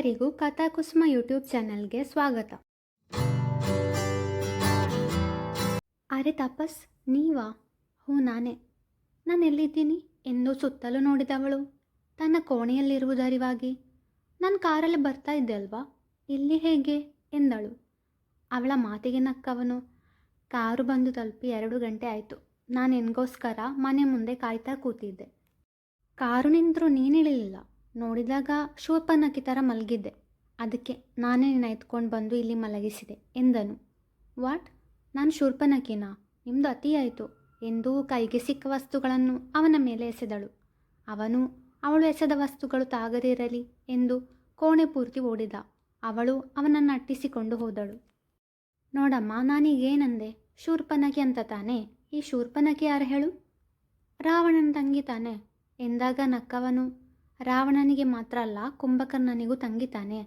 ಎಲ್ಲರಿಗೂ ಕಥಾಕುಸುಮ ಯೂಟ್ಯೂಬ್ ಚಾನಲ್ಗೆ ಸ್ವಾಗತ. ಅರೆ ತಪಸ್, ನೀವಾ? ಹ್ಞೂ ನಾನೇ. ನಾನು ಎಲ್ಲಿದ್ದೀನಿ ಎಂದು ಸುತ್ತಲೂ ನೋಡಿದವಳು. ತನ್ನ ಕೋಣೆಯಲ್ಲಿರುವುದರಿವಾಗಿ. ನಾನು ಕಾರಲ್ಲಿ ಬರ್ತಾ ಇದ್ದೆ ಅಲ್ವಾ? ಇಲ್ಲಿ ಹೇಗೆ? ಎಂದಳು. ಅವಳ ಮಾತಿಗೆ ನಕ್ಕವನು. ಕಾರು ಬಂದು ತಲುಪಿ ಎರಡು ಗಂಟೆ ಆಯಿತು. ನಾನು ನಿನಗೋಸ್ಕರ ಮನೆ ಮುಂದೆ ಕಾಯ್ತಾ ಕೂತಿದ್ದೆ. ಕಾರು ನಿಂತರೂ ನೀನಿಳಿಲಿಲ್ಲ ನೋಡಿದಾಗ ಶೂರ್ಪನಕ್ಕಿ ಥರ ಮಲಗಿದ್ದೆ. ಅದಕ್ಕೆ ನಾನೇ ನಿನ್ನ ಎತ್ಕೊಂಡು ಬಂದು ಇಲ್ಲಿ ಮಲಗಿಸಿದೆ ಎಂದನು. ವಾಟ್? ನಾನು ಶೂರ್ಪನಕಿನಾ ನಿಮ್ಮದು ಅತಿಯಾಯಿತು ಎಂದು ಕೈಗೆ ಸಿಕ್ಕ ವಸ್ತುಗಳನ್ನು ಅವನ ಮೇಲೆ ಎಸೆದಳು. ಅವನು, ಅವಳು ಎಸೆದ ವಸ್ತುಗಳು ತಾಗದಿರಲಿ ಎಂದು ಕೋಣೆ ಪೂರ್ತಿ ಓಡಿದ. ಅವಳು ಅವನನ್ನು ಅಟ್ಟಿಸಿಕೊಂಡು ಹೋದಳು. ನೋಡಮ್ಮ, ನಾನೀಗೇನಂದೆ? ಶೂರ್ಪನಕಿ ಅಂತ ತಾನೆ? ಈ ಶೂರ್ಪನಕಿ ಯಾರು ಹೇಳು? ರಾವಣನ ತಂಗಿ ತಾನೆ? ಎಂದಾಗ ನಕ್ಕವನು ರಾವಣನಿಗೆ ಮಾತ್ರ ಅಲ್ಲ, ಕುಂಭಕರ್ಣನಿಗೂ ತಂಗಿ ತಾನೆ.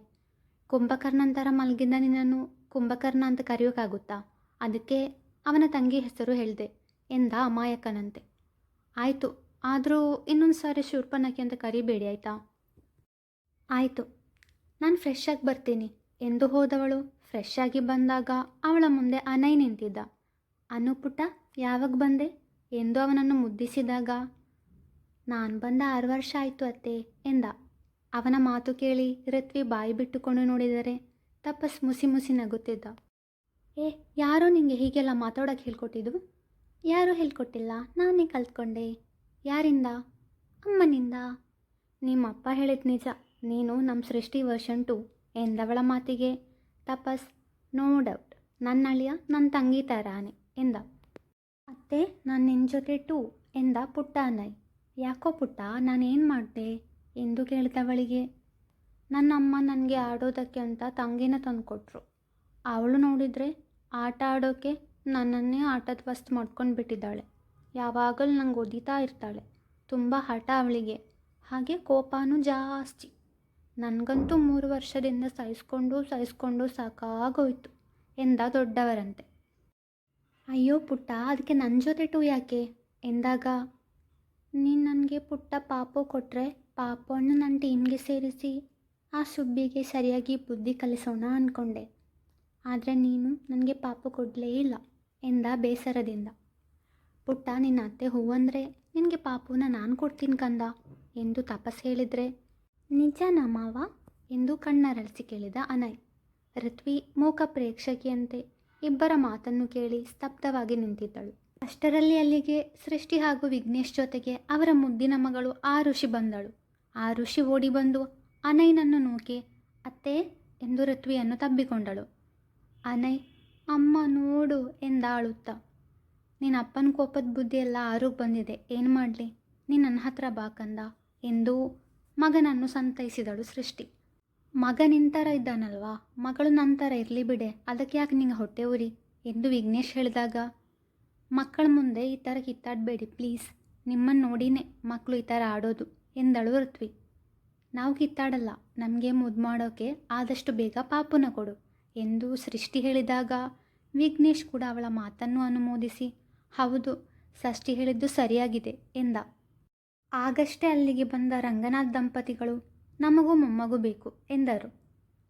ಕುಂಭಕರ್ಣನ ಥರ ಮಲಗಿದ್ದ ನಿನ್ನನ್ನು ಕುಂಭಕರ್ಣ ಅಂತ ಕರೆಯೋಕ್ಕಾಗುತ್ತಾ ಅದಕ್ಕೆ ಅವನ ತಂಗಿ ಹೆಸರು ಹೇಳಿದೆ, ಎಂದ ಅಮಾಯಕನಂತೆ. ಆಯಿತು, ಆದರೂ ಇನ್ನೊಂದು ಸಾರಿ ಶೂರ್ಪನಕ್ಕೆ ಅಂತ ಕರಿಬೇಡಿ, ಆಯಿತಾ? ಆಯಿತು, ನಾನು ಫ್ರೆಶ್ ಆಗಿ ಬರ್ತೀನಿ. ಎಂದು ಹೋದವಳು ಫ್ರೆಶ್ ಆಗಿ ಬಂದಾಗ ಅವಳ ಮುಂದೆ ಅನೈ ನಿಂತಿದ್ದ. ಅನುಪುಟ ಯಾವಾಗ ಬಂದೆ? ಎಂದು ಅವನನ್ನು ಮುದ್ದಿಸಿದಾಗ ನಾನು ಬಂದ ಆರು ವರ್ಷ ಆಯಿತು ಅತ್ತೆ, ಎಂದ. ಅವನ ಮಾತು ಕೇಳಿ ಋತ್ವಿ ಬಾಯಿ ಬಿಟ್ಟುಕೊಂಡು ನೋಡಿದರೆ ತಪಸ್ ಮುಸಿ ಮುಸಿ ನಗುತ್ತಿದ್ದ. ಏ, ಯಾರೋ ನಿಮಗೆ ಹೀಗೆಲ್ಲ ಮಾತಾಡೋಕೆ ಹೇಳ್ಕೊಟ್ಟಿದ್ದು? ಯಾರೂ ಹೇಳ್ಕೊಟ್ಟಿಲ್ಲ, ನಾನೇ ಕಲ್ತ್ಕೊಂಡೆ. ಯಾರಿಂದ? ಅಮ್ಮನಿಂದ. ನಿಮ್ಮಪ್ಪ ಹೇಳಿದ ನಿಜ, ನೀನು ನಮ್ಮ ಸೃಷ್ಟಿ ವರ್ಷನ್ ಟು ಎಂದವಳ ಮಾತಿಗೆ ತಪಸ್ ನೋ ಡೌಟ್ ನನ್ನ ಅಳಿಯ ನನ್ನ ತಂಗಿ ತರಾನೆ, ಎಂದ. ಅತ್ತೆ, ನಾನು ನಿನ್ನ ಜೊತೆ ಟು ಎಂದ ಪುಟ್ಟ ಅನ್ನೈ ಯಾಕೋ ಪುಟ್ಟ, ನಾನೇನು ಮಾಡಿದೆ? ಎಂದು ಕೇಳಿದವಳಿಗೆ ನನ್ನ ಅಮ್ಮ ನನಗೆ ಆಡೋದಕ್ಕೆ ಅಂತ ತಂಗಿನ ತಂದುಕೊಟ್ರು. ಅವಳು ನೋಡಿದರೆ ಆಟ ಆಡೋಕ್ಕೆ ನನ್ನನ್ನೇ ಆಟದ ವಸ್ತು ಮಾಡ್ಕೊಂಡು ಬಿಟ್ಟಿದ್ದಾಳೆ ಯಾವಾಗಲೂ ನಂಗೆ ಒದಿತಾ ಇರ್ತಾಳೆ. ತುಂಬ ಹಠ ಅವಳಿಗೆ. ಹಾಗೆ ಕೋಪನೂ ಜಾಸ್ತಿ. ನನಗಂತೂ ಮೂರು ವರ್ಷದಿಂದ ಸಹಿಸ್ಕೊಂಡು ಸಹಿಸ್ಕೊಂಡು ಸಾಕಾಗೋಯ್ತು ಎಂದ ದೊಡ್ಡವರಂತೆ. ಅಯ್ಯೋ ಪುಟ್ಟ ಅದಕ್ಕೆ ನನ್ನ ಜೊತೆ ಟೂ ಯಾಕೆ? ಎಂದಾಗ ನೀನು ನನಗೆ ಪುಟ್ಟ ಪಾಪು ಕೊಟ್ಟರೆ ಪಾಪವನ್ನು ನನ್ನ ಟೀಮ್ಗೆ ಸೇರಿಸಿ, ಆ ಸುಬ್ಬಿಗೆ ಸರಿಯಾಗಿ ಬುದ್ಧಿ ಕಲಿಸೋಣ ಅಂದ್ಕೊಂಡೆ ಆದರೆ ನೀನು ನನಗೆ ಪಾಪು ಕೊಡಲೇ ಇಲ್ಲ ಎಂದ ಬೇಸರದಿಂದ. ಪುಟ್ಟ, ನಿನ್ನ ಅತ್ತೆ ಹೂವಂದರೆ ನಿನಗೆ ಪಾಪುನ ನಾನು ಕೊಡ್ತೀನಿ ಕಂದ ಎಂದು ತಪಸ್ ಹೇಳಿದರೆ. ನಿಜನಾ ಮಾವ ಎಂದು ಕಣ್ಣರಳಿಸಿ ಕೇಳಿದ ಅನಯ್. ಋತ್ವಿ ಮೂಕ ಪ್ರೇಕ್ಷಕಿಯಂತೆ ಇಬ್ಬರ ಮಾತನ್ನು ಕೇಳಿ ಸ್ತಬ್ಧವಾಗಿ ನಿಂತಿದ್ದಳು. ಅಷ್ಟರಲ್ಲಿ ಅಲ್ಲಿಗೆ ಸೃಷ್ಟಿ ಹಾಗೂ ವಿಘ್ನೇಶ್ ಜೊತೆಗೆ ಅವರ ಮುದ್ದಿನ ಮಗಳು ಆ ಋಷಿ ಬಂದಳು. ಆ ಋಷಿ ಓಡಿ ಬಂದು ಅನೈನನ್ನು ನೂಕಿ ಅತ್ತೆ ಎಂದು ಋತ್ವಿಯನ್ನು ತಬ್ಬಿಕೊಂಡಳು. ಅನೈ, ಅಮ್ಮ ನೋಡು ಎಂದ ಆಳುತ್ತ ನಿನ್ನ ಅಪ್ಪನ ಕೋಪದ ಬುದ್ಧಿ ಎಲ್ಲ ಆರೋಗ್ಯ ಬಂದಿದೆ. ಏನು ಮಾಡಲಿ? ನೀನು ನನ್ನ ಹತ್ರ ಬಾಕಂದ ಎಂದು ಮಗನನ್ನು ಸಂತೈಸಿದಳು ಸೃಷ್ಟಿ. ಮಗ ನಿಂತರ ಇದ್ದಾನಲ್ವಾ? ಮಗಳು ನಂತರ ಇರಲಿ ಬಿಡೆ. ಅದಕ್ಕೆ ಯಾಕೆ ನಿಂಗೆ ಹೊಟ್ಟೆ ಉರಿ? ಎಂದು ವಿಘ್ನೇಶ್ ಹೇಳಿದಾಗ ಮಕ್ಕಳ ಮುಂದೆ ಈ ಥರ ಕಿತ್ತಾಡಬೇಡಿ, ಪ್ಲೀಸ್. ನಿಮ್ಮನ್ನು ನೋಡಿನೇ ಮಕ್ಕಳು ಈ ಥರ ಆಡೋದು. ಎಂದಳು ಋತ್ವಿ. ನಾವು ಕಿತ್ತಾಡಲ್ಲ, ನಮಗೆ ಮುದ್ದು ಮಾಡೋಕ್ಕೆ ಆದಷ್ಟು ಬೇಗ ಪಾಪುನ ಕೊಡು ಎಂದು ಸೃಷ್ಟಿ ಹೇಳಿದಾಗ ವಿಘ್ನೇಶ್ ಕೂಡ ಅವಳ ಮಾತನ್ನು ಅನುಮೋದಿಸಿ, ಹೌದು ಷಷ್ಠಿ ಹೇಳಿದ್ದು ಸರಿಯಾಗಿದೆ ಎಂದ. ಆಗಷ್ಟೇ ಅಲ್ಲಿಗೆ ಬಂದ ರಂಗನಾಥ್ ದಂಪತಿಗಳು, ನಮಗೂ ಮೊಮ್ಮಗೂ ಬೇಕು ಎಂದರು.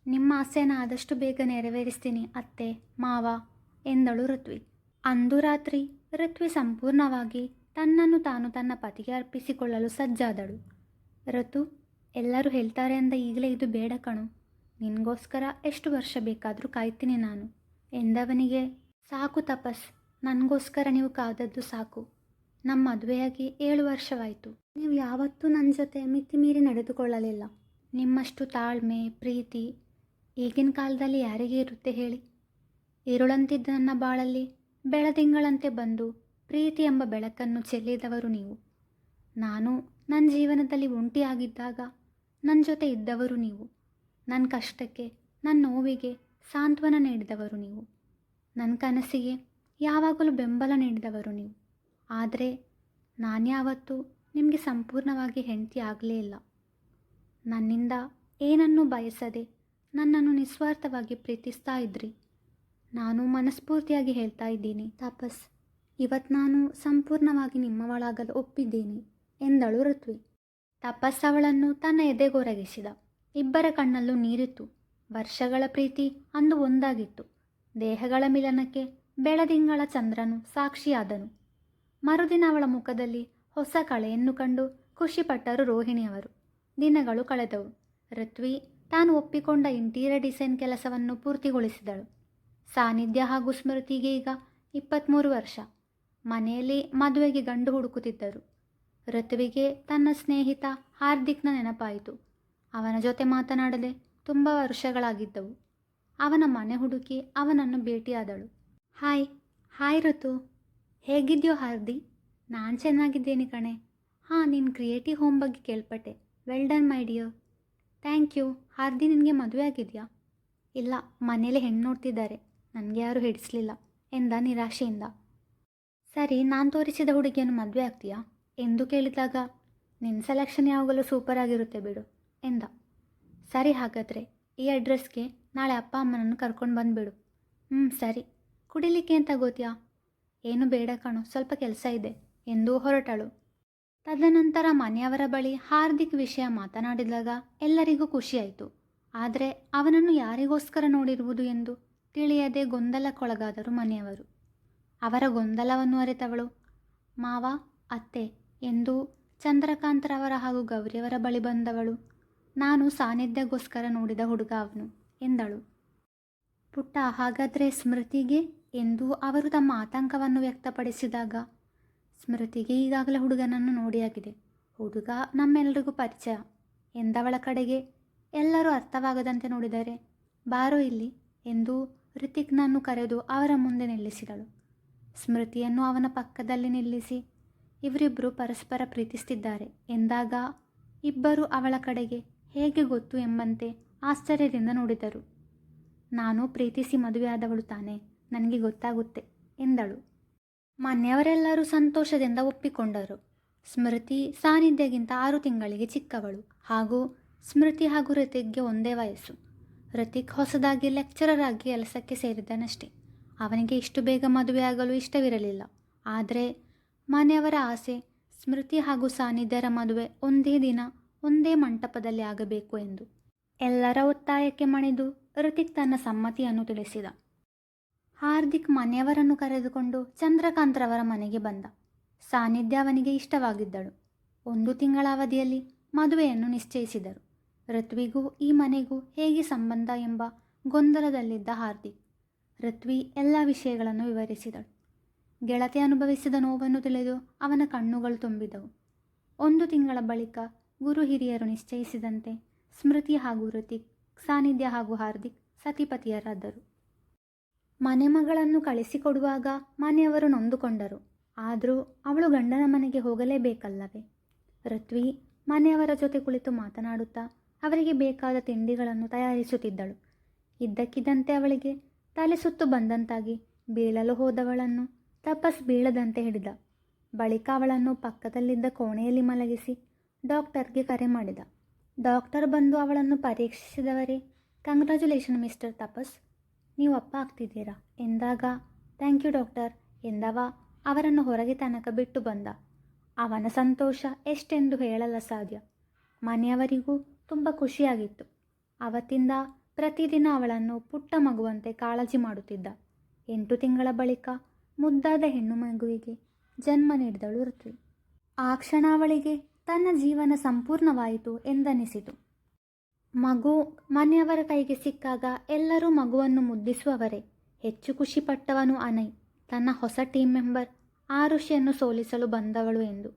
ನಿಮ್ಮ ಆಸೆನ ಆದಷ್ಟು ಬೇಗ ನೆರವೇರಿಸ್ತೀನಿ ಅತ್ತೆ, ಮಾವ ಎಂದಳು ಋತ್ವಿ. ಅಂದು ರಾತ್ರಿ ಋತ್ವಿ ಸಂಪೂರ್ಣವಾಗಿ ತನ್ನನ್ನು ತಾನು ತನ್ನ ಪತಿಗೆ ಅರ್ಪಿಸಿಕೊಳ್ಳಲು ಸಜ್ಜಾದಳು. ಋತು ಎಲ್ಲರೂ ಹೇಳ್ತಾರೆ ಅಂದ ಈಗಲೇ ಇದು ಬೇಡ ಕಣು, ನಿನಗೋಸ್ಕರ ಎಷ್ಟು ವರ್ಷ ಬೇಕಾದರೂ ಕಾಯ್ತೀನಿ ನಾನು, ಎಂದವನಿಗೆ, ಸಾಕು ತಪಸ್, ನನಗೋಸ್ಕರ ನೀವು ಕಾದದ್ದು ಸಾಕು ನಮ್ಮ ಮದುವೆಯಾಗಿ ಏಳು ವರ್ಷವಾಯಿತು, ನೀವು ಯಾವತ್ತೂ ನನ್ನ ಜೊತೆ ಮಿತಿ ಮೀರಿ ನಡೆದುಕೊಳ್ಳಲಿಲ್ಲ, ನಿಮ್ಮಷ್ಟು ತಾಳ್ಮೆ, ಪ್ರೀತಿ, ಈಗಿನ ಕಾಲದಲ್ಲಿ ಯಾರಿಗೆ ಇರುತ್ತೆ ಹೇಳಿ, ಇರುಳಂತಿದ್ದ ನನ್ನ ಬಾಳಲ್ಲಿ ಬೆಳದಿಂಗಳಂತೆ ಬಂದು ಪ್ರೀತಿ ಎಂಬ ಬೆಳಕನ್ನು ಚೆಲ್ಲಿದವರು ನೀವು. ನಾನು ನನ್ನ ಜೀವನದಲ್ಲಿ ಒಂಟಿಯಾಗಿದ್ದಾಗ ನನ್ನ ಜೊತೆ ಇದ್ದವರು ನೀವು. ನನ್ನ ಕಷ್ಟಕ್ಕೆ ನನ್ನ ನೋವಿಗೆ ಸಾಂತ್ವನ ನೀಡಿದವರು ನೀವು. ನನ್ನ ಕನಸಿಗೆ ಯಾವಾಗಲೂ ಬೆಂಬಲ ನೀಡಿದವರು ನೀವು. ಆದರೆ ನಾನ್ಯಾವತ್ತೂ ನಿಮಗೆ ಸಂಪೂರ್ಣವಾಗಿ ಹೆಂಡತಿ ಆಗಲೇ ಇಲ್ಲ. ನನ್ನಿಂದ ಏನನ್ನೂ ಬಯಸದೆ ನನ್ನನ್ನು ನಿಸ್ವಾರ್ಥವಾಗಿ ಪ್ರೀತಿಸ್ತಾ ಇದ್ರಿ. ನಾನು ಮನಸ್ಫೂರ್ತಿಯಾಗಿ ಹೇಳ್ತಾ ಇದ್ದೀನಿ, ತಾಪಸ್. ಇವತ್ತು ನಾನು ಸಂಪೂರ್ಣವಾಗಿ ನಿಮ್ಮವಳಾಗಲು ಒಪ್ಪಿದ್ದೀನಿ, ಎಂದಳು ಋತ್ವಿ. ತಪಸ್ ಅವಳನ್ನು ತನ್ನ ಎದೆಗೊರಗಿಸಿದ. ಇಬ್ಬರ ಕಣ್ಣಲ್ಲೂ ನೀರಿತ್ತು. ವರ್ಷಗಳ ಪ್ರೀತಿ ಅಂದು ಒಂದಾಗಿತ್ತು. ದೇಹಗಳ ಮಿಲನಕ್ಕೆ ಬೆಳದಿಂಗಳ ಚಂದ್ರನು ಸಾಕ್ಷಿಯಾದನು. ಮರುದಿನ ಅವಳ ಮುಖದಲ್ಲಿ ಹೊಸ ಕಳೆಯನ್ನು ಕಂಡು ಖುಷಿಪಟ್ಟರು ರೋಹಿಣಿಯವರು. ದಿನಗಳು ಕಳೆದವು. ಋತ್ವಿ ತಾನು ಒಪ್ಪಿಕೊಂಡ ಇಂಟೀರಿಯರ್ ಡಿಸೈನ್ ಕೆಲಸವನ್ನು ಪೂರ್ತಿಗೊಳಿಸಿದಳು. ಸಾನ್ನಿಧ್ಯ ಹಾಗೂ ಸ್ಮೃತಿಗೆ ಈಗ ಇಪ್ಪತ್ತ್ಮೂರು ವರ್ಷ. ಮನೆಯಲ್ಲಿ ಮದುವೆಗೆ ಗಂಡು ಹುಡುಕುತ್ತಿದ್ದರು. ಋತುವಿಗೆ ತನ್ನ ಸ್ನೇಹಿತ ಹಾರ್ದಿಕ್ನ ನೆನಪಾಯಿತು. ಅವನ ಜೊತೆ ಮಾತನಾಡದೆ ತುಂಬ ವರ್ಷಗಳಾಗಿದ್ದವು. ಅವನ ಮನೆ ಹುಡುಕಿ ಅವನನ್ನು ಭೇಟಿಯಾದಳು. ಹಾಯ್ ಹಾಯ್ ಋತು. ಹೇಗಿದ್ಯೋ ಹಾರ್ದಿ? ನಾನು ಚೆನ್ನಾಗಿದ್ದೇನೆ ಕಣೆ. ಹಾಂ ನಿನ್ನ ಕ್ರಿಯೇಟಿವ್ ಹೋಮ್ ಬಗ್ಗೆ ಕೇಳ್ಪಟ್ಟೆ. Well done, my dear. Thank you. Hardi ನಿನಗೆ ಮದುವೆ ಆಗಿದೆಯಾ? ಇಲ್ಲ ಮನೇಲಿ ಹೆಣ್ಣು ನೋಡ್ತಿದ್ದಾರೆ. ನನಗೆ ಯಾರೂ ಹಿಡಿಸಲಿಲ್ಲ. ಎಂದ ನಿರಾಶೆಯಿಂದ. ಸರಿ, ನಾನು ತೋರಿಸಿದ ಹುಡುಗಿಯನ್ನು ಮದುವೆ ಆಗ್ತೀಯಾ? ಎಂದು ಕೇಳಿದಾಗ ನಿನ್ನ ಸೆಲೆಕ್ಷನ್ ಯಾವಾಗಲೂ ಸೂಪರ್ ಆಗಿರುತ್ತೆ ಬಿಡು, ಎಂದ. ಸರಿ ಹಾಗಾದರೆ, ಈ ಅಡ್ರೆಸ್ಗೆ ನಾಳೆ ಅಪ್ಪ ಅಮ್ಮನನ್ನು ಕರ್ಕೊಂಡು ಬಂದುಬಿಡು. ಹ್ಞೂ ಸರಿ. ಕುಡಿಲಿಕ್ಕೆ ಅಂತ ಗೊತ್ತ್ಯಾ? ಏನು ಬೇಡ ಕಣು, ಸ್ವಲ್ಪ ಕೆಲಸ ಇದೆ, ಎಂದು ಹೊರಟಳು. ತದನಂತರ ಮನೆಯವರ ಬಳಿ ಹಾರ್ದಿಕ್ ವಿಷಯ ಮಾತನಾಡಿದಾಗ ಎಲ್ಲರಿಗೂ ಖುಷಿಯಾಯಿತು. ಆದರೆ ಅವನನ್ನು ಯಾರಿಗೋಸ್ಕರ ನೋಡಿರುವುದು ಎಂದು? ತಿಳಿಯದೆ ಗೊಂದಲಕ್ಕೊಳಗಾದರು ಮನೆಯವರು. ಅವರ ಗೊಂದಲವನ್ನು ಅರಿತವಳು. ಮಾವ, ಅತ್ತೆ, ಎಂದು ಚಂದ್ರಕಾಂತರವರ ಹಾಗೂ ಗೌರಿಯವರ ಬಳಿ ಬಂದವಳು. ನಾನು ಸಾನ್ನಿಧ್ಯಗೋಸ್ಕರ ನೋಡಿದ ಹುಡುಗ ಅವನು, ಎಂದಳು. ಪುಟ್ಟ, ಹಾಗಾದರೆ ಸ್ಮೃತಿಗೆ? ಎಂದು ಅವರು ತಮ್ಮ ಆತಂಕವನ್ನು ವ್ಯಕ್ತಪಡಿಸಿದಾಗ, ಸ್ಮೃತಿಗೆ ಈಗಾಗಲೇ ಹುಡುಗನನ್ನು ನೋಡಿಯಾಗಿದೆ. ಹುಡುಗ ನಮ್ಮೆಲ್ಲರಿಗೂ ಪರಿಚಯ. ಎಂದವಳ ಕಡೆಗೆ, ಎಲ್ಲರೂ ಅರ್ಥವಾಗದಂತೆ ನೋಡಿದರೆ, ಬಾರೋ ಇಲ್ಲಿ, ಎಂದು ಋತಿಕ್ನನ್ನು ಕರೆದು ಅವರ ಮುಂದೆ ನಿಲ್ಲಿಸಿದಳು. ಸ್ಮೃತಿಯನ್ನು ಅವನ ಪಕ್ಕದಲ್ಲಿ ನಿಲ್ಲಿಸಿ ಇವರಿಬ್ಬರು ಪರಸ್ಪರ ಪ್ರೀತಿಸ್ತಿದ್ದಾರೆ. ಎಂದಾಗ ಇಬ್ಬರು ಅವಳ ಕಡೆಗೆ ಹೇಗೆ ಗೊತ್ತು ಎಂಬಂತೆ ಆಶ್ಚರ್ಯದಿಂದ ನೋಡಿದರು. ನಾನು ಪ್ರೀತಿಸಿ ಮದುವೆಯಾದವಳು ತಾನೆ, ನನಗೆ ಗೊತ್ತಾಗುತ್ತೆ ಎಂದಳು. ಮಾನ್ಯವರೆಲ್ಲರೂ ಸಂತೋಷದಿಂದ ಒಪ್ಪಿಕೊಂಡರು. ಸ್ಮೃತಿ ಸಾನ್ನಿಧ್ಯಗಿಂತ ಆರು ತಿಂಗಳಿಗೆ ಚಿಕ್ಕವಳು ಹಾಗೂ ಸ್ಮೃತಿ ಹಾಗೂ ಋತಿಕ್ಗೆ ಒಂದೇ ವಯಸ್ಸು. ಋತಿಕ್ ಹೊಸದಾಗಿ ಲೆಕ್ಚರರ್ ಆಗಿ ಕೆಲಸಕ್ಕೆ ಸೇರಿದ್ದಾನಷ್ಟೆ ಅವನಿಗೆ ಇಷ್ಟು ಬೇಗ ಮದುವೆ ಆಗಲು ಇಷ್ಟವಿರಲಿಲ್ಲ. ಆದರೆ ಮನೆಯವರ ಆಸೆ, ಸ್ಮೃತಿ ಹಾಗೂ ಸಾನಿಧ್ಯರ ಮದುವೆ ಒಂದೇ ದಿನ, ಒಂದೇ ಮಂಟಪದಲ್ಲಿ ಆಗಬೇಕು ಎಂದು. ಎಲ್ಲರ ಒತ್ತಾಯಕ್ಕೆ ಮಣಿದು ಋತಿಕ್ ತನ್ನ ಸಮ್ಮತಿಯನ್ನು ತಿಳಿಸಿದ. ಹಾರ್ದಿಕ್ ಮನೆಯವರನ್ನು ಕರೆದುಕೊಂಡು ಚಂದ್ರಕಾಂತ್ರವರ ಮನೆಗೆ ಬಂದ. ಸಾನ್ನಿಧ್ಯ ಅವನಿಗೆ ಇಷ್ಟವಾಗಿದ್ದಳು. ಒಂದು ತಿಂಗಳ ಅವಧಿಯಲ್ಲಿ ಮದುವೆಯನ್ನು ನಿಶ್ಚಯಿಸಿದರು. ಋತ್ವಿಗೂ ಈ ಮನೆಗೂ ಹೇಗೆ ಸಂಬಂಧ ಎಂಬ ಗೊಂದಲದಲ್ಲಿದ್ದ ಹಾರ್ದಿಕ್ ರತ್ವಿ ಎಲ್ಲ ವಿಷಯಗಳನ್ನು ವಿವರಿಸಿದಳು. ಗೆಳತಿ ಅನುಭವಿಸಿದ ನೋವನ್ನು ತಿಳಿದು ಅವನ ಕಣ್ಣುಗಳು ತುಂಬಿದವು. ಒಂದು ತಿಂಗಳ ಬಳಿಕ ಗುರು ಹಿರಿಯರು ನಿಶ್ಚಯಿಸಿದಂತೆ ಸ್ಮೃತಿ ಹಾಗೂ ಋತಿಕ್ ಸಾನ್ನಿಧ್ಯ ಹಾಗೂ ಹಾರ್ದಿಕ್ ಸತಿಪತಿಯರಾದರು. ಮನೆಮಗಳನ್ನು ಕಳಿಸಿಕೊಡುವಾಗ ಮನೆಯವರು ನೊಂದುಕೊಂಡರು. ಆದರೂ ಅವಳು ಗಂಡನ ಮನೆಗೆ ಹೋಗಲೇಬೇಕಲ್ಲವೇ? ಋತ್ವಿ ಮನೆಯವರ ಜೊತೆ ಕುಳಿತು ಮಾತನಾಡುತ್ತಾ ಅವರಿಗೆ ಬೇಕಾದ ತಿಂಡಿಗಳನ್ನು ತಯಾರಿಸುತ್ತಿದ್ದಳು. ಇದ್ದಕ್ಕಿದ್ದಂತೆ ಅವಳಿಗೆ ತಲೆ ಸುತ್ತು ಬಂದಂತಾಗಿ ಬೀಳಲು ಹೋದವಳನ್ನು ತಪಸ್ ಬೀಳದಂತೆ ಹಿಡಿದ. ಬಳಿಕ ಅವಳನ್ನು ಪಕ್ಕದಲ್ಲಿದ್ದ ಕೋಣೆಯಲ್ಲಿ ಮಲಗಿಸಿ ಡಾಕ್ಟರ್ಗೆ ಕರೆ ಮಾಡಿದ. ಡಾಕ್ಟರ್ ಬಂದು ಅವಳನ್ನು ಪರೀಕ್ಷಿಸಿದವರೇ, ಕಂಗ್ರ್ಯಾಚುಲೇಷನ್ ಮಿಸ್ಟರ್ ತಪಸ್, ನೀವು ಅಪ್ಪ ಆಗ್ತಿದ್ದೀರಾ? ಎಂದಾಗ, ಥ್ಯಾಂಕ್ ಯು ಡಾಕ್ಟರ್, ಎಂದವ ಅವರನ್ನು ಹೊರಗೆ ತನಕ ಬಿಟ್ಟು ಬಂದ. ಅವನ ಸಂತೋಷ ಎಷ್ಟೆಂದು ಹೇಳಲ್ಲ ಸಾಧ್ಯ. ಮನೆಯವರಿಗೂ ತುಂಬ ಖುಷಿಯಾಗಿತ್ತು. ಅವತ್ತಿಂದ ಪ್ರತಿದಿನ ಅವಳನ್ನು ಪುಟ್ಟ ಮಗುವಂತೆ ಕಾಳಜಿ ಮಾಡುತ್ತಿದ್ದ. ಎಂಟು ತಿಂಗಳ ಬಳಿಕ ಮುದ್ದಾದ ಹೆಣ್ಣು ಮಗುವಿಗೆ ಜನ್ಮ ನೀಡಿದಳು ಋತ್ವಿ. ಆ ಕ್ಷಣ ಅವಳಿಗೆ ತನ್ನ ಜೀವನ ಸಂಪೂರ್ಣವಾಯಿತು ಎಂದನಿಸಿತು. ಮಗು ಮನೆಯವರ ಕೈಗೆ ಸಿಕ್ಕಾಗ ಎಲ್ಲರೂ ಮಗುವನ್ನು ಮುದ್ದಿಸುವವರೇ. ಹೆಚ್ಚು ಖುಷಿಪಟ್ಟವನು ಅನೈ. ತನ್ನ ಹೊಸ ಟೀಮ್ ಮೆಂಬರ್ ಆರುಷಿಯನ್ನು ಸೋಲಿಸಲು ಬಂದವಳು ಎಂದು.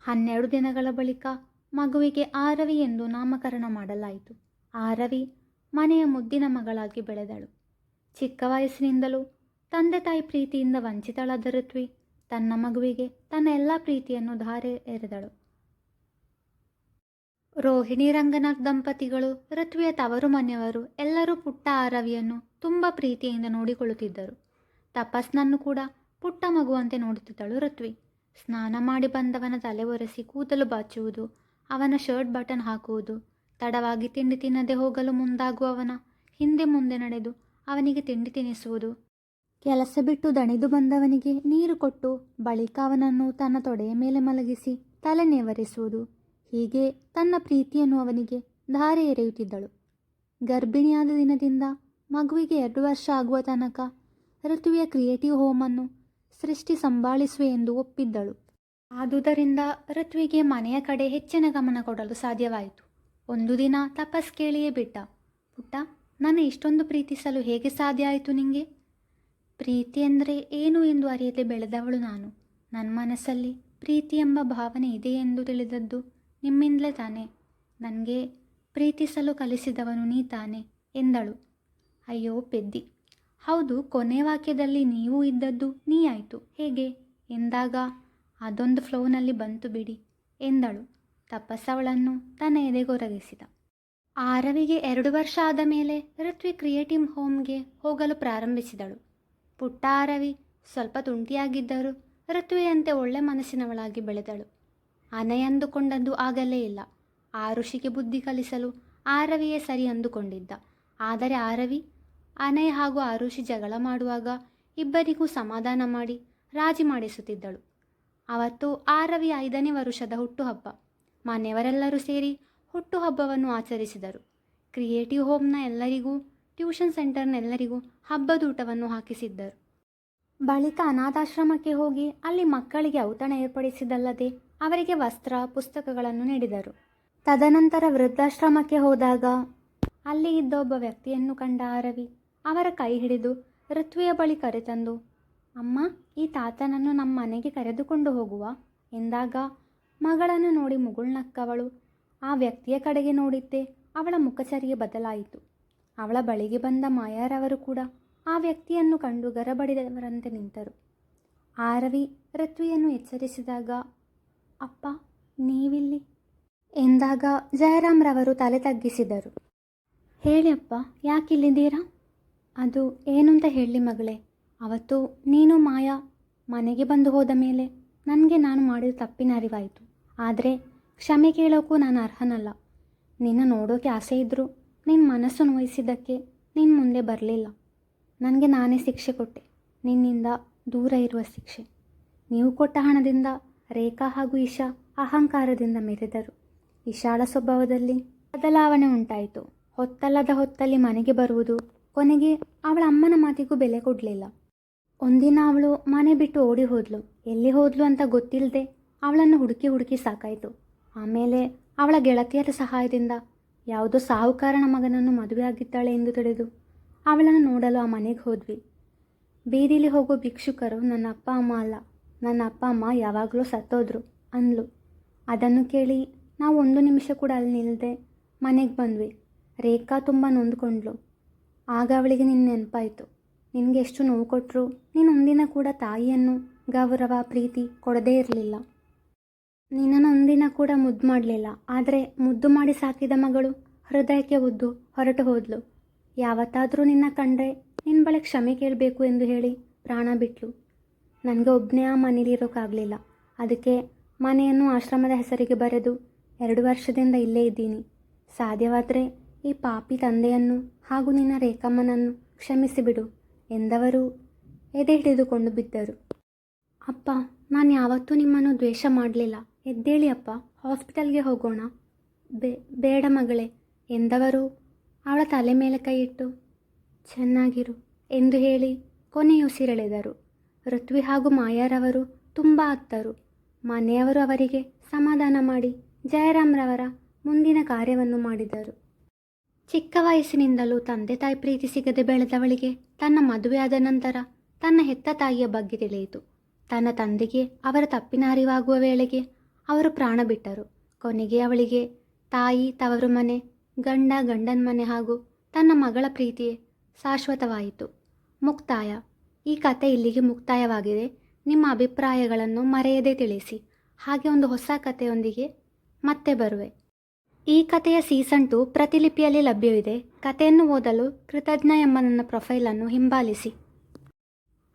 ಹನ್ನೆರಡು ದಿನಗಳ ಬಳಿಕ ಮಗುವಿಗೆ ಆರವಿ ಎಂದು ನಾಮಕರಣ ಮಾಡಲಾಯಿತು. ಆರವಿ ಮನೆಯ ಮುದ್ದಿನ ಮಗಳಾಗಿ ಬೆಳೆದಳು. ಚಿಕ್ಕ ವಯಸ್ಸಿನಿಂದಲೂ ತಂದೆ ತಾಯಿ ಪ್ರೀತಿಯಿಂದ ವಂಚಿತಳಾದ ಋತ್ವಿ ತನ್ನ ಮಗುವಿಗೆ ತನ್ನ ಎಲ್ಲ ಪ್ರೀತಿಯನ್ನು ಧಾರೆ ಎರೆದಳು. ರೋಹಿಣಿ, ರಂಗನಾಥ್ ದಂಪತಿಗಳು, ಋತ್ವಿಯ ತವರು ಮನೆಯವರು ಎಲ್ಲರೂ ಪುಟ್ಟ ಆರವಿಯನ್ನು ತುಂಬ ಪ್ರೀತಿಯಿಂದ ನೋಡಿಕೊಳ್ಳುತ್ತಿದ್ದರು. ತಪಸ್ನನ್ನು ಕೂಡ ಪುಟ್ಟ ಮಗುವಂತೆ ನೋಡುತ್ತಿದ್ದಳು ಋತ್ವಿ. ಸ್ನಾನ ಮಾಡಿ ಬಂದವನ ತಲೆ ಒರೆಸಿ ಕೂದಲು ಬಾಚುವುದು ಅವನ ಶರ್ಟ್ ಬಟನ್ ಹಾಕುವುದು. ತಡವಾಗಿ ತಿಂಡಿ ತಿನ್ನದೆ ಹೋಗಲು ಮುಂದಾಗುವವನ ಹಿಂದೆ ಮುಂದೆ ನಡೆದು ಅವನಿಗೆ ತಿಂಡಿ ತಿನ್ನಿಸುವುದು ಕೆಲಸ ಬಿಟ್ಟು ದಣಿದು ಬಂದವನಿಗೆ ನೀರು ಕೊಟ್ಟು ಬಳಿಕ ಅವನನ್ನು ತನ್ನ ತೊಡೆಯ ಮೇಲೆ ಮಲಗಿಸಿ ತಲೆ ನೇವರಿಸುವುದು. ಹೀಗೆ ತನ್ನ ಪ್ರೀತಿಯನ್ನು ಅವನಿಗೆ ಧಾರೆ ಎರೆಯುತ್ತಿದ್ದಳು. ಗರ್ಭಿಣಿಯಾದ ದಿನದಿಂದ ಮಗುವಿಗೆ ಎರಡು ವರ್ಷ ಆಗುವ ತನಕ ಋತುವಿಯ ಕ್ರಿಯೇಟಿವ್ ಹೋಮನ್ನು ಸೃಷ್ಟಿ ಸಂಭಾಳಿಸುವೆ ಎಂದು ಒಪ್ಪಿದ್ದಳು. ಆದುದರಿಂದ ಋತ್ವಿಗೆ ಮನೆಯ ಕಡೆ ಹೆಚ್ಚಿನ ಗಮನ ಕೊಡಲು ಸಾಧ್ಯವಾಯಿತು. ಒಂದು ದಿನ ತಪಸ್ ಕೇಳಿಯೇ ಬಿಟ್ಟ. ಪುಟ್ಟ ನನ್ನ ಇಷ್ಟೊಂದು ಪ್ರೀತಿಸಲು ಹೇಗೆ ಸಾಧ್ಯ ಆಯಿತು ನಿಂಗೆ? ಪ್ರೀತಿ ಅಂದರೆ ಏನು ಎಂದು ಅರಿಯದೆ ಬೆಳೆದವಳು ನಾನು. ನನ್ನ ಮನಸ್ಸಲ್ಲಿ ಪ್ರೀತಿ ಎಂಬ ಭಾವನೆ ಇದೆ ಎಂದು ತಿಳಿದದ್ದು ನಿಮ್ಮಿಂದಲೇ ತಾನೆ. ನನಗೆ ಪ್ರೀತಿಸಲು ಕಲಿಸಿದವನು ನೀ ತಾನೆ, ಎಂದಳು. ಅಯ್ಯೋ, ಪೆದ್ದಿ. ಹೌದು, ಕೊನೆ ವಾಕ್ಯದಲ್ಲಿ ನೀವು ಇದ್ದದ್ದು ನೀ ಆಯಿತು. ಹೇಗೆ? ಎಂದಾಗ ಅದೊಂದು ಫ್ಲೋನಲ್ಲಿ ಬಂತು ಬಿಡಿ ಎಂದಳು. ತಪಸ್ಸವಳನ್ನು ತನ್ನ ಎದೆಗೊರಗಿಸಿದ. ಆರವಿಗೆ ಎರಡು ವರ್ಷ ಆದ ಮೇಲೆ ಋತ್ವಿ ಕ್ರಿಯೇಟಿವ್ ಹೋಮ್ಗೆ ಹೋಗಲು ಪ್ರಾರಂಭಿಸಿದಳು. ಪುಟ್ಟ ಆರವಿ ಸ್ವಲ್ಪ ತುಂಟಿಯಾಗಿದ್ದರೂ ಋತ್ವಿಯಂತೆ ಒಳ್ಳೆ ಮನಸ್ಸಿನವಳಾಗಿ ಬೆಳೆದಳು. ಅನೆ ಅಂದುಕೊಂಡದ್ದು ಆಗಲೇ ಇಲ್ಲ. ಆರುಷಿಗೆ ಬುದ್ಧಿ ಕಲಿಸಲು ಆರವಿಯೇ ಸರಿ ಅಂದುಕೊಂಡಿದ್ದ. ಆದರೆ ಆರವಿ, ಅನಯ ಹಾಗೂ ಆರುಷಿ ಜಗಳ ಮಾಡುವಾಗ ಇಬ್ಬರಿಗೂ ಸಮಾಧಾನ ಮಾಡಿ ರಾಜಿ ಮಾಡಿಸುತ್ತಿದ್ದಳು. ಅವತ್ತು ಆರವಿ ಐದನೇ ವರುಷದ ಹುಟ್ಟುಹಬ್ಬ. ಮನೆಯವರೆಲ್ಲರೂ ಸೇರಿ ಹುಟ್ಟುಹಬ್ಬವನ್ನು ಆಚರಿಸಿದರು. ಕ್ರಿಯೇಟಿವ್ ಹೋಮ್ನ ಎಲ್ಲರಿಗೂ, ಟ್ಯೂಷನ್ ಸೆಂಟರ್ನ ಎಲ್ಲರಿಗೂ ಹಬ್ಬದೂಟವನ್ನು ಹಾಕಿಸಿದ್ದರು. ಬಳಿಕ ಅನಾಥಾಶ್ರಮಕ್ಕೆ ಹೋಗಿ ಅಲ್ಲಿ ಮಕ್ಕಳಿಗೆ ಔತಣ ಏರ್ಪಡಿಸಿದಲ್ಲದೆ ಅವರಿಗೆ ವಸ್ತ್ರ, ಪುಸ್ತಕಗಳನ್ನು ನೀಡಿದರು. ತದನಂತರ ವೃದ್ಧಾಶ್ರಮಕ್ಕೆ ಹೋದಾಗ ಅಲ್ಲಿ ಇದ್ದ ಒಬ್ಬ ವ್ಯಕ್ತಿಯನ್ನು ಕಂಡ ಆರವಿ ಅವರ ಕೈ ಹಿಡಿದು ಋತ್ವಿಯ ಬಳಿ ಕರೆತಂದು ಅಮ್ಮ, ಈ ತಾತನನ್ನು ನಮ್ಮ ಮನೆಗೆ ಕರೆದುಕೊಂಡು ಹೋಗುವ? ಎಂದಾಗ ಮಗಳನ್ನು ನೋಡಿ ಮುಗುಳ್ನಕ್ಕವಳು ಆ ವ್ಯಕ್ತಿಯ ಕಡೆಗೆ ನೋಡಿದ್ದೆ, ಅವಳ ಮುಖಚರ್ಯೆ ಬದಲಾಯಿತು. ಅವಳ ಬಳಿಗೆ ಬಂದ ಮಾಯಾರವರು ಕೂಡ ಆ ವ್ಯಕ್ತಿಯನ್ನು ಕಂಡು ಗರಬಡಿದವರಂತೆ ನಿಂತರು. ಆರವಿ ಋತ್ವಿಯನ್ನು ಎಚ್ಚರಿಸಿದಾಗ, ಅಪ್ಪ, ನೀವಿಲ್ಲಿ ಎಂದಾಗ ಜಯರಾಮ್ರವರು ತಲೆ ತಗ್ಗಿಸಿದರು. ಹೇಳಿ ಅಪ್ಪ, ಯಾಕಿಲ್ಲಿದ್ದೀರಾ? ಅದು ಏನು ಅಂತ ಹೇಳಿ ಮಗಳೇ. ಅವತ್ತು ನೀನು ಮಾಯಾ ಮನೆಗೆ ಬಂದು ಹೋದ ಮೇಲೆ ನನಗೆ ನಾನು ಮಾಡಿದ ತಪ್ಪಿನ ಅರಿವಾಯಿತು. ಆದರೆ ಕ್ಷಮೆ ಕೇಳೋಕ್ಕೂ ನಾನು ಅರ್ಹನಲ್ಲ. ನಿನ್ನ ನೋಡೋಕೆ ಆಸೆ ಇದ್ದರೂ ನಿನ್ನ ಮನಸ್ಸು ನೋಯಿಸಿದ್ದಕ್ಕೆ ನೀನು ಮುಂದೆ ಬರಲಿಲ್ಲ. ನನಗೆ ನಾನೇ ಶಿಕ್ಷೆ ಕೊಟ್ಟೆ. ನಿನ್ನಿಂದ ದೂರ ಇರುವ ಶಿಕ್ಷೆ. ನೀವು ಕೊಟ್ಟ ಹಣದಿಂದ ರೇಖಾ ಹಾಗೂ ಇಶಾ ಅಹಂಕಾರದಿಂದ ಮೆರೆದರು. ವಿಶಾಲ ಸ್ವಭಾವದಲ್ಲಿ ಬದಲಾವಣೆ ಉಂಟಾಯಿತು. ಹೊತ್ತಲ್ಲದ ಹೊತ್ತಲ್ಲಿ ಮನೆಗೆ ಬರುವುದು ಕೊನೆಗೆ ಅವಳ ಅಮ್ಮನ ಮಾತಿಗೂ ಬೆಲೆ ಕೊಡಲಿಲ್ಲ. ಒಂದಿನ ಅವಳು ಮನೆ ಬಿಟ್ಟು ಓಡಿ ಹೋದ್ಲು. ಎಲ್ಲಿ ಹೋದ್ಲು ಅಂತ ಗೊತ್ತಿಲ್ಲದೆ ಅವಳನ್ನು ಹುಡುಕಿ ಹುಡುಕಿ ಸಾಕಾಯಿತು. ಆಮೇಲೆ ಅವಳ ಗೆಳತಿಯರ ಸಹಾಯದಿಂದ ಯಾವುದೋ ಸಾಹುಕಾರನ ಮಗನನ್ನು ಮದುವೆಯಾಗಿದ್ದಾಳೆ ಎಂದು ತಿಳಿದು ಅವಳನ್ನು ನೋಡಲು ಆ ಮನೆಗೆ ಹೋದ್ವಿ. ಬೀದಿಲಿ ಹೋಗೋ ಭಿಕ್ಷುಕರು ನನ್ನ ಅಪ್ಪ, ಅಮ್ಮ ಅಲ್ಲ. ನನ್ನ ಅಪ್ಪ, ಅಮ್ಮ ಯಾವಾಗಲೂ ಸತ್ತೋದ್ರು ಅಂದ್ಲು. ಅದನ್ನು ಕೇಳಿ ನಾವು ಒಂದು ನಿಮಿಷ ಕೂಡ ಅಲ್ಲಿ ನಿಲ್ಲದೆ ಮನೆಗೆ ಬಂದ್ವಿ. ರೇಖಾ ತುಂಬ ನೊಂದ್ಕೊಂಡ್ಲು. ಆಗ ಅವಳಿಗೆ ನಿನ್ನ ನೆನಪಾಯಿತು. ನಿನಗೆ ಎಷ್ಟು ನೋವು ಕೊಟ್ಟರು ನೀನು ಒಂದಿನ ಕೂಡ ತಾಯಿಯನ್ನು ಗೌರವ, ಪ್ರೀತಿ ಕೊಡದೇ ಇರಲಿಲ್ಲ. ನಿನ್ನನ್ನು ಒಂದಿನ ಕೂಡ ಮುದ್ದು ಮಾಡಲಿಲ್ಲ. ಆದರೆ ಮುದ್ದು ಮಾಡಿ ಸಾಕಿದ ಮಗಳು ಹೃದಯಕ್ಕೆ ಉದ್ದು ಹೊರಟು ಹೋದ್ಲು. ಯಾವತ್ತಾದರೂ ನಿನ್ನ ಕಂಡ್ರೆ ನಿನ್ನ ಬಳಿ ಕ್ಷಮೆ ಕೇಳಬೇಕು ಎಂದು ಹೇಳಿ ಪ್ರಾಣ ಬಿಟ್ಲು. ನನಗೆ ಒಬ್ಬನೇ ಆ ಮನೇಲಿ ಇರೋಕ್ಕಾಗಲಿಲ್ಲ ಅದಕ್ಕೆ ಮನೆಯನ್ನು ಆಶ್ರಮದ ಹೆಸರಿಗೆ ಬರೆದು ಎರಡು ವರ್ಷದಿಂದ ಇಲ್ಲೇ ಇದ್ದೀನಿ. ಸಾಧ್ಯವಾದರೆ ಈ ಪಾಪಿ ತಂದೆಯನ್ನು ಹಾಗೂ ನಿನ್ನ ರೇಖಮ್ಮನನ್ನು ಕ್ಷಮಿಸಿಬಿಡು. ಎಂದವರು ಎದೆ ಹಿಡಿದುಕೊಂಡು ಬಿದ್ದರು. ಅಪ್ಪ, ನಾನು ಯಾವತ್ತೂ ನಿಮ್ಮನ್ನು ದ್ವೇಷ ಮಾಡಲಿಲ್ಲ. ಎದ್ದೇಳಿ ಅಪ್ಪ, ಹಾಸ್ಪಿಟಲ್ಗೆ ಹೋಗೋಣ. ಬೇ, ಬೇಡ ಮಗಳೇ, ಎಂದವರು ಅವಳ ತಲೆ ಮೇಲೆ ಕೈ ಇಟ್ಟು, ಚೆನ್ನಾಗಿರು ಎಂದು ಹೇಳಿ ಕೊನೆಯುಸಿರೆಳೆದರು ಋತ್ವಿ ಹಾಗೂ ಮಾಯಾರವರು ತುಂಬ ಅತ್ತರು. ಮನೆಯವರು ಅವರಿಗೆ ಸಮಾಧಾನ ಮಾಡಿ ಜಯರಾಮ್ರವರ ಮುಂದಿನ ಕಾರ್ಯವನ್ನು ಮಾಡಿದರು. ಚಿಕ್ಕ ವಯಸ್ಸಿನಿಂದಲೂ ತಂದೆ ತಾಯಿ ಪ್ರೀತಿ ಸಿಗದೆ ಬೆಳೆದವಳಿಗೆ ತನ್ನ ಮದುವೆಯಾದ ನಂತರ ತನ್ನ ಹೆತ್ತ ತಾಯಿಯ ಬಗ್ಗೆ ತಿಳಿಯಿತು. ತನ್ನ ತಂದೆಗೆ ಅವರ ತಪ್ಪಿನ ಅರಿವಾಗುವ ವೇಳೆಗೆ ಅವರು ಪ್ರಾಣ ಬಿಟ್ಟರು. ಕೊನೆಗೆ ಅವಳಿಗೆ ತಾಯಿ, ತವರು ಮನೆ, ಗಂಡ, ಗಂಡನ ಮನೆ ಹಾಗೂ ತನ್ನ ಮಗಳ ಪ್ರೀತಿಯೇ ಶಾಶ್ವತವಾಯಿತು. ಮುಕ್ತಾಯ. ಈ ಕತೆ ಇಲ್ಲಿಗೆ ಮುಕ್ತಾಯವಾಗಿದೆ. ನಿಮ್ಮ ಅಭಿಪ್ರಾಯಗಳನ್ನು ಮರೆಯದೇ ತಿಳಿಸಿ. ಹಾಗೆ ಒಂದು ಹೊಸ ಕಥೆಯೊಂದಿಗೆ ಮತ್ತೆ ಬರುವೆ. ಈ ಕಥೆಯ ಸೀಸನ್ ಟು ಪ್ರತಿಲಿಪಿಯಲ್ಲಿ ಲಭ್ಯವಿದೆ. ಕಥೆಯನ್ನು ಓದಲು ಕೃತಜ್ಞ ಎಂಬ ನನ್ನ ಪ್ರೊಫೈಲನ್ನು ಹಿಂಬಾಲಿಸಿ.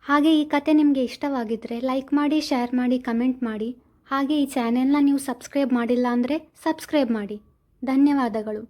ಹಾಗೆ ಈ ಕತೆ ನಿಮಗೆ ಇಷ್ಟವಾಗಿದ್ದರೆ ಲೈಕ್ ಮಾಡಿ, ಶೇರ್ ಮಾಡಿ, ಕಮೆಂಟ್ ಮಾಡಿ. ಹಾಗೆ ಈ ಚಾನೆಲ್ನ ನೀವು ಸಬ್ಸ್ಕ್ರೈಬ್ ಮಾಡಿಲ್ಲ ಅಂದರೆ ಸಬ್ಸ್ಕ್ರೈಬ್ ಮಾಡಿ. ಧನ್ಯವಾದಗಳು.